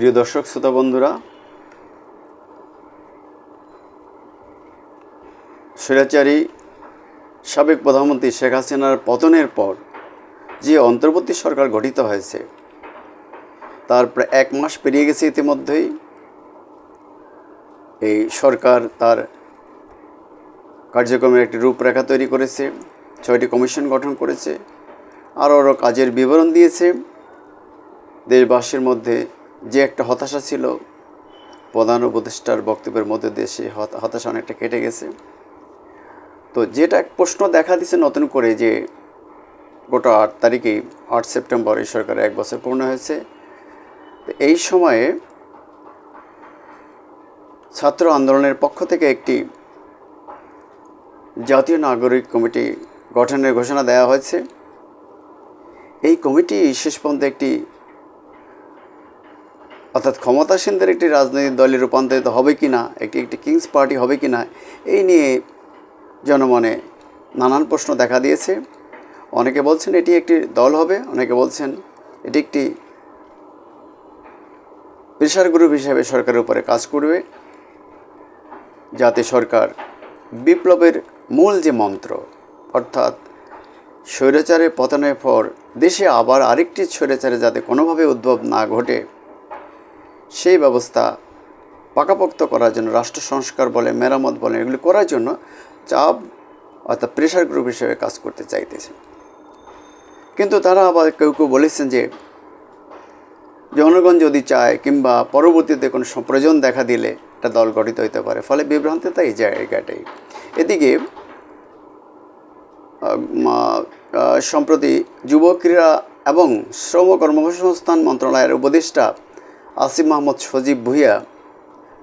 প্রিয় দর্শক, শ্রোতা বন্ধুরা, স্বৈরাচারী সাবেক প্রধানমন্ত্রী শেখ হাসিনার পতনের পর যে অন্তর্বর্তী সরকার গঠিত হয়েছে, তার প্রায় এক মাস পেরিয়ে গেছে ইতিমধ্যেই। এই সরকার তার কার্যক্রমের একটি রূপরেখা তৈরি করেছে, ছয়টি কমিশন গঠন করেছে আরও আরও কাজের বিবরণ দিয়েছে। দেশবাসীর মধ্যে যে একটা হতাশা ছিল, প্রধান উপদেষ্টার বক্তব্যের মধ্যে দিয়ে সেই হতাশা অনেকটা কেটে গেছে। তো যেটা এক প্রশ্ন দেখা দিচ্ছে নতুন করে যে, গোটা আট তারিখে, আট সেপ্টেম্বর এই সরকারের এক বছর পূর্ণ হয়েছে। এই সময়ে ছাত্র আন্দোলনের পক্ষ থেকে একটি জাতীয় নাগরিক কমিটি গঠনের ঘোষণা দেওয়া হয়েছে। এই কমিটি শেষ পর্যন্ত একটি অর্থাৎ ক্ষমতাসীনদের একটি রাজনৈতিক দলে রূপান্তরিত হবে কি না, একটি একটি কিংস পার্টি হবে কি না, এই নিয়ে জনমনে নানান প্রশ্ন দেখা দিয়েছে। অনেকে বলছেন এটি একটি দল হবে, অনেকে বলছেন এটি একটি প্রেশার গ্রুপ হিসেবে সরকারের উপরে কাজ করবে। যাতে সরকার বিপ্লবের মূল যে মন্ত্র, অর্থাৎ স্বৈরাচারের পতনের পর দেশে আবার আরেকটি স্বৈরাচারে যাতে কোনোভাবে উদ্ভব না ঘটে সেই ব্যবস্থা পাকাপোক্ত করার জন্য, রাষ্ট্র সংস্কার বলে মেরামত বলে এগুলি করার জন্য চাপ অর্থাৎ প্রেশার গ্রুপ হিসেবে কাজ করতে চাইতেছে। কিন্তু তারা আবার কেউ কেউ বলেছেন যে, জনগণ যদি চায় কিংবা পরবর্তীতে কোনো প্রয়োজন দেখা দিলে একটা দল গঠিত হতে পারে, ফলে বিভ্রান্তি তাই জায়গাটাই এদিকে সম্প্রতি যুব ক্রীড়া এবং শ্রম কর্মসংস্থান মন্ত্রণালয়ের উপদেষ্টা আসিফ মাহমুদ সজীব ভুইয়া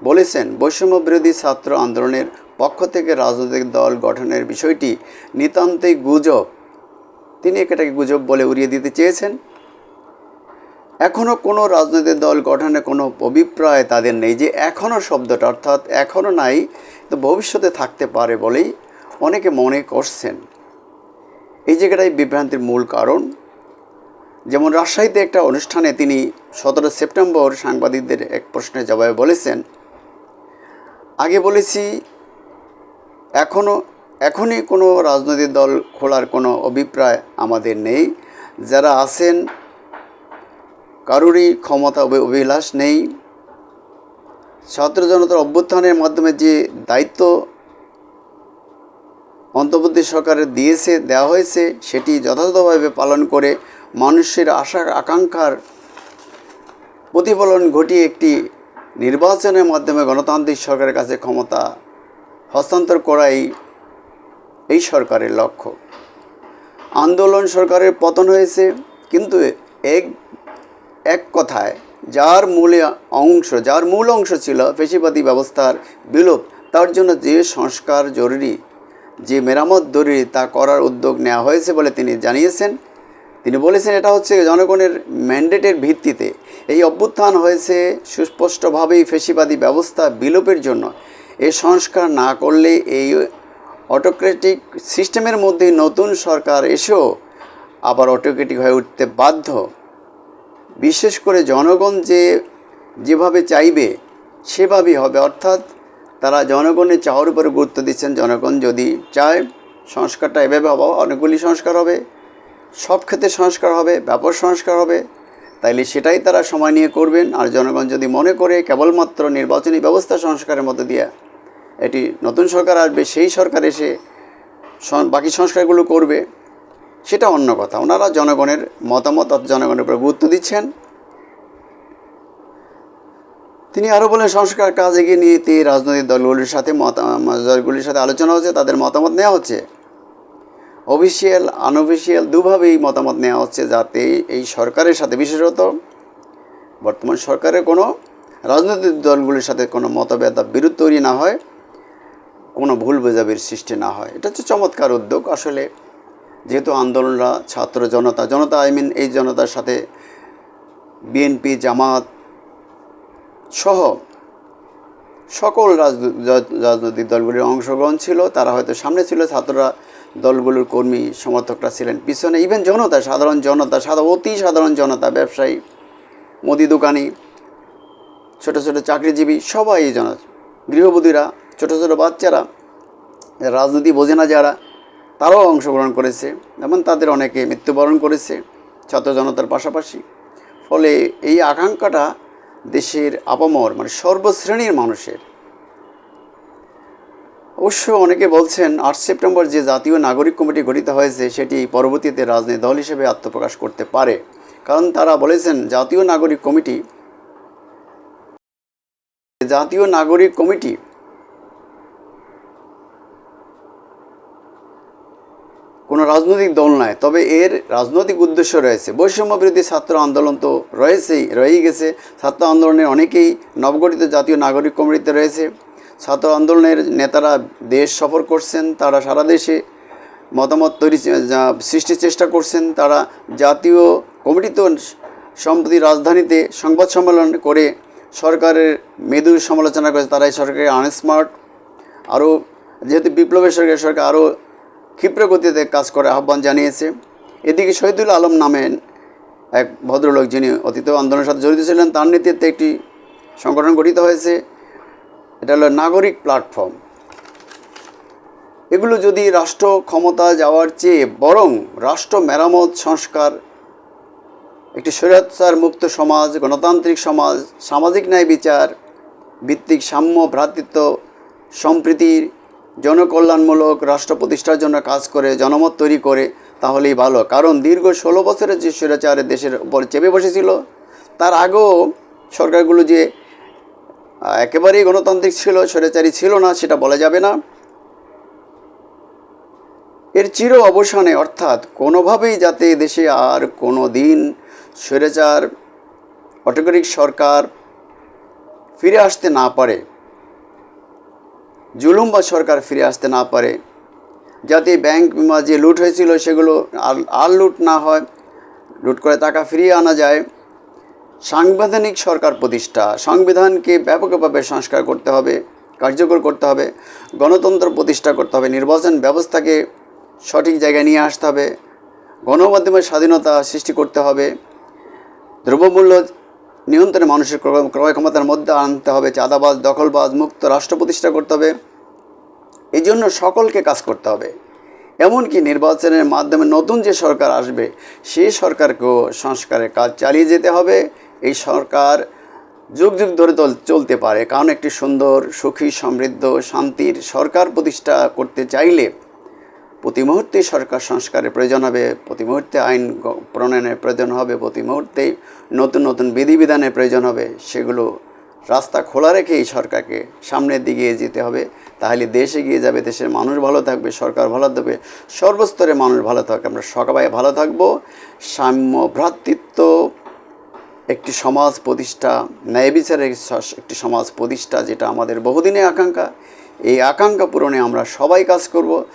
বলেছেন বৈষম্য বিরোধী ছাত্র আন্দোলনের পক্ষ থেকে রাজনৈতিক দল গঠনের বিষয়টি নিতান্তই গুজব। তিনি এটাকে গুজব বলে উড়িয়ে দিতে চেয়েছেন। এখনও কোনো রাজনৈতিক দল গঠনে কোনো অভিপ্রায় তাদের নেই যে এখনও শব্দটা, অর্থাৎ এখনও নাই তো ভবিষ্যতে থাকতে পারে বলেই অনেকে মনে করছেন। এই জায়গাটাই বিভ্রান্তির মূল কারণ। যেমন রাজশাহীতে একটা অনুষ্ঠানে তিনি সতেরো সেপ্টেম্বর সাংবাদিকদের এক প্রশ্নের জবাবে বলেছেন, আগে বলেছি এখনও এখনই কোনো রাজনৈতিক দল খোলার কোনো অভিপ্রায় আমাদের নেই। যারা আছেন, কারোরই ক্ষমতা অভিলাষ নেই। ছাত্র জনতার অভ্যুত্থানের মাধ্যমে যে দায়িত্ব অন্তর্বর্তী সরকারের দিয়েছে, দেওয়া হয়েছে, সেটি যথাযথভাবে পালন করে মানুষের আশা, আকাঙ্ক্ষার প্রতিফলন ঘটিয়ে একটি নির্বাচনের মাধ্যমে গণতান্ত্রিক সরকারের কাছে ক্ষমতা হস্তান্তর করাই এই সরকারের লক্ষ্য। আন্দোলন সরকারের পতন হয়েছে, কিন্তু এক এক কথায় যার মূলে অংশ, যার মূল অংশ ছিল পেশিবাদী ব্যবস্থার বিলোপ, তার জন্য যে সংস্কার জরুরি, যে মেরামত জরুরি তা করার উদ্যোগ নেওয়া হয়েছে বলে তিনি জানিয়েছেন। তিনি বলেছেন এটা হচ্ছে জনগণের ম্যান্ডেটের ভিত্তিতে। এই অভ্যুত্থান হয়েছে সুস্পষ্টভাবেই ফেসিবাদী ব্যবস্থা বিলোপের জন্য। এ সংস্কার না করলে এই অটোক্রেটিক সিস্টেমের মধ্যে নতুন সরকার এসেও আবার অটোক্রেটিক হয়ে উঠতে বাধ্য। বিশেষ করে জনগণ যে যেভাবে চাইবে, সেভাবেই হবে। অর্থাৎ তারা জনগণের চাওয়ার উপরে গুরুত্ব দিচ্ছেন। জনগণ যদি চায়, সংস্কারটা এভাবে হবে, অনেকগুলি সংস্কার হবে। সব ক্ষেত্রে সংস্কার হবে, ব্যাপক সংস্কার হবে। তাইলে সেটাই তারা সময় নিয়ে করবেন। আর জনগণ যদি মনে করে কেবলমাত্র নির্বাচনী ব্যবস্থা সংস্কারের মধ্যে দিয়ে এটি নতুন সরকার আসবে, সেই সরকার এসে বাকি সংস্কারগুলো করবে, সেটা অন্য কথা। ওনারা জনগণের মতামত জনগণের উপর গুরুত্ব দিচ্ছেন। তিনি আরও বলেন, সংস্কার কাজ এগিয়ে নিয়ে রাজনৈতিক দলগুলির সাথে মত দলগুলির সাথে আলোচনা হচ্ছে, তাদের মতামত নেওয়া হচ্ছে। অফিসিয়াল, আনঅফিসিয়াল দুভাবেই মতামত নেওয়া হচ্ছে যাতে এই সরকারের সাথে, বিশেষত বর্তমান সরকারের কোনো রাজনৈতিক দলগুলির সাথে কোনো মতভেদ বিরোধ তৈরি না হয়, কোনো ভুল বোঝাবির সৃষ্টি না হয়। এটা হচ্ছে চমৎকার উদ্যোগ। আসলে যেহেতু আন্দোলনরা, ছাত্র জনতা জনতা, আই মিন এই জনতার সাথে বিএনপি জামাত সহ সকল রাজ- রাজনৈতিক দলগুলির অংশগ্রহণ ছিল। তারা হয়তো সামনে ছিল, ছাত্ররা দলগুলোর কর্মী সমর্থকরা ছিলেন। পিছনে ইভেন জনতা, সাধারণ জনতা সাধারণ অতি সাধারণ জনতা, ব্যবসায়ী, মুদি দোকানি, ছোট ছোট চাকরিজীবী, সবাই এই জন গৃহবধূরা, ছোট ছোট বাচ্চারা, রাজনীতি বোঝে না যারা, তারাও অংশগ্রহণ করেছে যেমন তাদের অনেকে মৃত্যুবরণ করেছে ছাত্র জনতার পাশাপাশি। ফলে এই আকাঙ্ক্ষাটা দেশের আপামর মানে সর্বশ্রেণীর মানুষের অবশ্য অনেকে বলছেন আট সেপ্টেম্বর যে জাতীয় নাগরিক কমিটি গঠিত হয়েছে, সেটি পরবর্তীতে রাজনৈতিক দল হিসেবে আত্মপ্রকাশ করতে পারে। কারণ তারা বলেছেন জাতীয় নাগরিক কমিটি জাতীয় নাগরিক কমিটি কোনো রাজনৈতিক দল নয়, তবে এর রাজনৈতিক উদ্দেশ্য রয়েছে। বৈষম্য বিরোধী ছাত্র আন্দোলন তো রয়েছেই, রয়েই গেছে। ছাত্র আন্দোলনের অনেকেই নবগঠিত জাতীয় নাগরিক কমিটিতে রয়েছে। ছাত্র আন্দোলনের নেতারা দেশ সফর করছেন, তারা সারা দেশে মতামত তৈরি সৃষ্টির চেষ্টা করছেন। তারা জাতীয় কমিটি তো সম্প্রতি রাজধানীতে সংবাদ সম্মেলন করে সরকারের মেদু সমালোচনা করেছে। তারা এই সরকারের আনস্মার্ট, আরও, যেহেতু বিপ্লবের সরকার সরকার আরও ক্ষিপ্র গতিতে কাজ করে আহ্বান জানিয়েছে। এদিকে শহীদুল আলম নামেন এক ভদ্রলোক যিনি অতীত আন্দোলনের সাথে জড়িত ছিলেন, তার নেতৃত্বে একটি সংগঠন গঠিত হয়েছে। এটা হলো নাগরিক প্ল্যাটফর্ম এগুলো যদি রাষ্ট্র ক্ষমতা যাওয়ার চেয়ে বরং রাষ্ট্র মেরামত, সংস্কার, একটি স্বৈরাচার মুক্ত সমাজ, গণতান্ত্রিক সমাজ, সামাজিক ন্যায় বিচার, ভিত্তিক সাম্য, ভ্রাতৃত্ব, সম্প্রীতির জনকল্যাণমূলক রাষ্ট্র প্রতিষ্ঠার জন্য কাজ করে, জনমত তৈরি করে, তাহলেই ভালো। কারণ দীর্ঘ ষোলো বছরের যে স্বৈরাচার দেশের উপর চেপে বসেছিল, তার আগেও সরকারগুলো যে একেবারেই গণতান্ত্রিক ছিল, স্বৈরাচারী ছিল না, সেটা বলা যাবে না। এর চির অবসানে, অর্থাৎ কোনোভাবেই যাতে দেশে আর কোনো দিন স্বৈরাচার, অটোক্রেটিক সরকার ফিরে আসতে না পারে জুলুম বা সরকার ফিরে আসতে না পারে, যাতে ব্যাংক বিমা যে লুট হয়েছিল সেগুলো আর আর লুট না হয়, লুট করে টাকা ফিরিয়ে আনা যায়। সাংবিধানিক সরকার প্রতিষ্ঠা। সংবিধানকে ব্যাপকভাবে সংস্কার করতে হবে, কার্যকর করতে হবে, গণতন্ত্র প্রতিষ্ঠা করতে হবে, নির্বাচন ব্যবস্থাকে সঠিক জায়গায় নিয়ে আসতে হবে, গণমাধ্যমের স্বাধীনতা সৃষ্টি করতে হবে, দ্রব্যমূল্য নিয়ন্ত্রণে মানুষের ক্রয় ক্ষমতার মধ্যে আনতে হবে, চাঁদাবাজ, দখলবাজ, মুক্ত রাষ্ট্র প্রতিষ্ঠা করতে হবে, এই জন্য সকলকে কাজ করতে হবে। এমনকি নির্বাচনের মাধ্যমে নতুন যে সরকার আসবে সেই সরকারকেও সংস্কারের কাজ চালিয়ে যেতে হবে। এই সরকার যুগ যুগ ধরে চল- চলতে পারে। কারণ একটি সুন্দর, সুখী, সমৃদ্ধ, শান্তির সরকার প্রতিষ্ঠা করতে চাইলে প্রতি মুহূর্তে সরকার সংস্কারের প্রয়োজন হবে, প্রতি মুহূর্তে আইন প্রণয়নের প্রয়োজন হবে, প্রতি মুহূর্তে নতুন নতুন বিধিবিধানের প্রয়োজন হবে। সেগুলো রাস্তা খোলা রেখে এই সরকারকে সামনের দিকে যেতে হবে। তাহলে দেশ এগিয়ে যাবে, দেশের মানুষ ভালো থাকবে, সরকার ভালো থাকবে সর্বস্তরে মানুষ ভালো থাকবে আমরা সবাই ভালো থাকব। সাম্য ভ্রাতৃত্ব একটি সমাজ প্রতিষ্ঠা, ন্যায় বিচারের একটি সমাজ প্রতিষ্ঠা যেটা আমাদের বহুদিনের আকাঙ্ক্ষা। এই আকাঙ্ক্ষা পূরণে আমরা সবাই কাজ করব।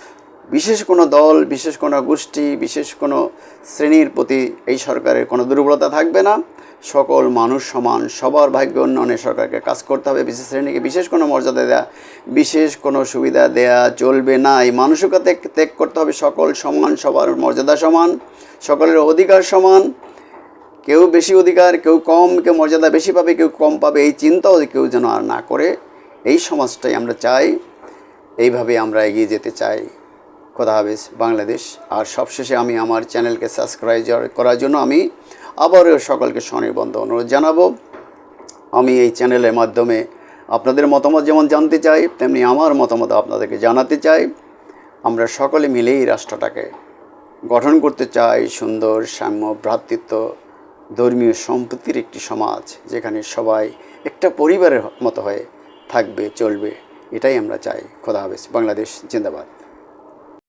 বিশেষ কোনো দল, বিশেষ কোনো গোষ্ঠী, বিশেষ কোনো শ্রেণির প্রতি এই সরকারের কোনো দুর্বলতা থাকবে না। সকল মানুষ সমান, সবার ভাগ্য উন্নয়নে সরকারকে কাজ করতে হবে। বিশেষ শ্রেণীকে বিশেষ কোনো মর্যাদা দেয়া, বিশেষ কোনো সুবিধা দেয়া চলবে না। এই ত্যাগ- ত্যাগ করতে হবে। সকল সমান, সবার মর্যাদা সমান, সকলের অধিকার সমান। কেউ বেশি অধিকার, কেউ কম, কেউ মর্যাদা বেশি পাবে, কেউ কম পাবে, এই চিন্তাও কেউ যেন আর না করে, এই সমাজটাই আমরা চাই। এইভাবে আমরা এগিয়ে যেতে চাই। খোদা হাফেজ বাংলাদেশ। আর সবশেষে আমি আমার চ্যানেলকে সাবস্ক্রাইব করার জন্য আমি আবারও সকলকে স্বনির্বন্ধ অনুরোধ জানাব। আমি এই চ্যানেলের মাধ্যমে আপনাদের মতামত যেমন জানতে চাই, তেমনি আমার মতামত আপনাদেরকে জানাতে চাই। আমরা সকলে মিলে এই রাষ্ট্রটাকে গঠন করতে চাই, সুন্দর, সাম্য, ভ্রাতৃত্ব ধর্মীয় সম্পত্তির একটি সমাজ যেখানে সবাই একটা পরিবারের মতো হয়ে থাকবে, চলবে। এটাই আমরা চাই। খোদা হাফেজ। বাংলাদেশ জিন্দাবাদ।